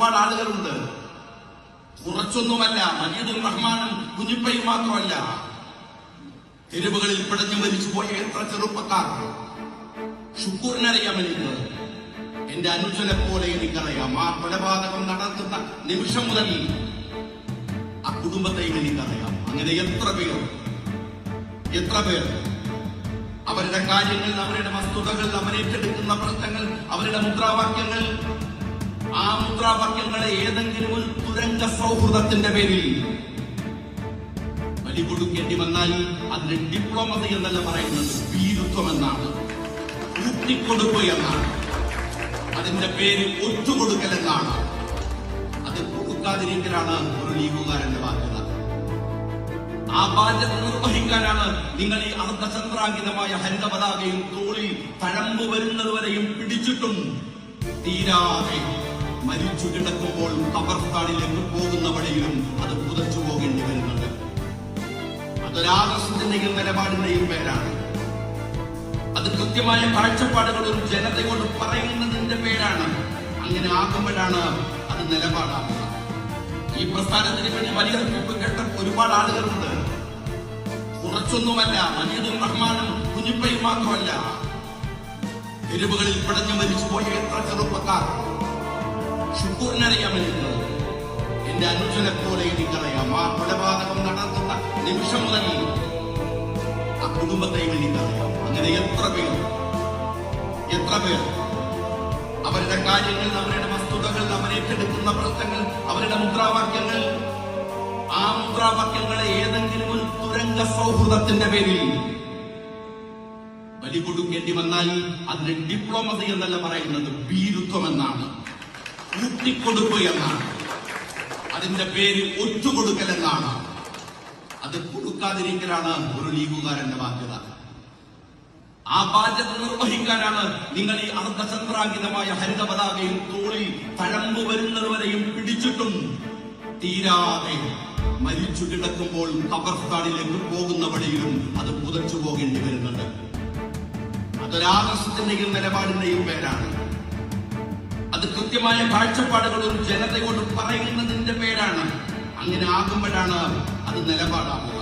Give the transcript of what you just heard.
ഒരുപാട് ആളുകളുണ്ട്. കുറച്ചൊന്നുമല്ല മജീദുൽ റഹ്മാനും കുഞ്ഞിപ്പയും മാത്രമല്ല. തെരുവുകളിൽ പിടഞ്ഞു മരിച്ചുപോയ എത്ര ചെറുപ്പക്കാർ? ഷുക്കൂറിനറിയാം എനിക്ക് എന്റെ അനുജനെ പോലെ എനിക്കറിയാം. ആ കൊലപാതകം നടത്തുന്ന നിമിഷം മുതൽ ആ കുടുംബത്തെയും എനിക്കറിയാം. അങ്ങനെ എത്ര പേർ? എത്ര പേർ? അവരുടെ കാര്യങ്ങൾ അവരുടെ വസ്തുതകൾ അവരേറ്റെടുക്കുന്ന പ്രശ്നങ്ങൾ അവരുടെ മുദ്രാവാക്യങ്ങൾ ആ മുദ്രാവാക്യങ്ങളെ ഏതെങ്കിലും ഒരു തുരങ്ക സൗഹൃദത്തിന്റെ പേരിൽ ബലി കൊടുക്കേണ്ടി വന്നാൽ അതിന് ഡിപ്ലോമസി എന്നല്ല പറയുന്നത് വീരുത്വം എന്നാണ് ഊട്ടിക്കൊടുപ്പ് എന്നാണ്. അതിന്റെ പേര് ഒറ്റുകൊടുക്കൽ എന്നാണ് അത് കൊടുക്കാതിരിക്കലാണ് ഒരു ലീഗുകാരന്റെ ബാധ്യത ആ ബാധ്യത നിർവഹിക്കാനാണ് നിങ്ങൾ ഈ അർദ്ധചന്ദ്രാങ്കിതമായ ഹരിതപതാകയും തോളിൽ തഴമ്പ് വരുന്നതുവരെയും പിടിച്ചിട്ടും തീരാതെ മരിച്ചു കിടക്കുമ്പോൾ കബർസ്ഥാനിലേക്ക് പോകുന്ന വഴിയിലും അത് പുതച്ചു പോകേണ്ടി വരുന്നുണ്ട്. അതൊരാദർശത്തിന്റെയും നിലപാടിന്റെയും പേരാണ്. അത് കൃത്യമായ കാഴ്ചപ്പാടുകൾ ഒരു ജനതയോട് പറയുന്നതിന്റെ പേരാണ്. അങ്ങനെ ആകുമ്പോഴാണ് അത് നിലപാടാകുന്നത്. ഈ പ്രസ്ഥാനത്തിന് വേണ്ടി ബലിയർപ്പിപ്പ് കേട്ട ഒരുപാട് ആളുകളുണ്ട്. കുറച്ചൊന്നുമല്ല മജീദുൽ റഹ്മാനും കുഞ്ഞിപ്പയും മാത്രമല്ല. തെരുവുകളിൽ പിടഞ്ഞു മരിച്ചുപോയ എത്ര ചെറുപ്പക്കാർ ഷുക്കൂറിനറിയാം എനിക്ക് എന്റെ അനുജനെ പോലെ എനിക്കറിയാം. ആ കൊലപാതകം നടത്തുന്ന നിമിഷം മുതൽ ആ കുടുംബത്തെയും എനിക്കറിയാം. അങ്ങനെ എത്ര പേർ എത്ര പേർ അവരുടെ കാര്യങ്ങൾ അവരുടെ വസ്തുതകൾ അവരേറ്റെടുക്കുന്ന പ്രശ്നങ്ങൾ അവരുടെ മുദ്രാവാക്യങ്ങൾ ആ മുദ്രാവാക്യങ്ങളെ ഏതെങ്കിലും ഒരു തുരങ്ക സൗഹൃദത്തിന്റെ പേരിൽ ബലി കൊടുക്കേണ്ടി വന്നാൽ അതിന് ഡിപ്ലോമസി എന്നല്ല പറയുന്നത് ഭീരുത്വം എന്നാണ്. കൂട്ടിക്കൊടുപ്പ് എന്നാണ്. അതിന്റെ പേര് ഒറ്റുകൊടുക്കൽ എന്നാണ് അത് കൊടുക്കാതിരിക്കലാണ് ഒരു ലീഗുകാരന്റെ ബാധ്യത. ആ ബാധ്യത നിർവഹിക്കാനാണ് നിങ്ങൾ ഈ അർദ്ധചന്ദ്രാങ്കിതമായ ഹരിതപതാകയും തോളിൽ തഴമ്പ് വരുന്നതുവരെയും പിടിച്ചിട്ടും തീരാതെ മരിച്ചു കിടക്കുമ്പോൾ കബർസ്ഥാനിലേക്ക് പോകുന്ന വഴിയിലും അത് പുതച്ചു പോകേണ്ടി വരുന്നുണ്ട്. അതൊരാദർശത്തിന്റെയും നിലപാടിന്റെയും പേരാണ്. അത് കൃത്യമായ കാഴ്ചപ്പാടുകൾ ഒരു ജനതയോട് പറയുന്നതിന്റെ പേരാണ്. അങ്ങനെ ആകുമ്പോഴാണ് അത് നിലപാടാവുക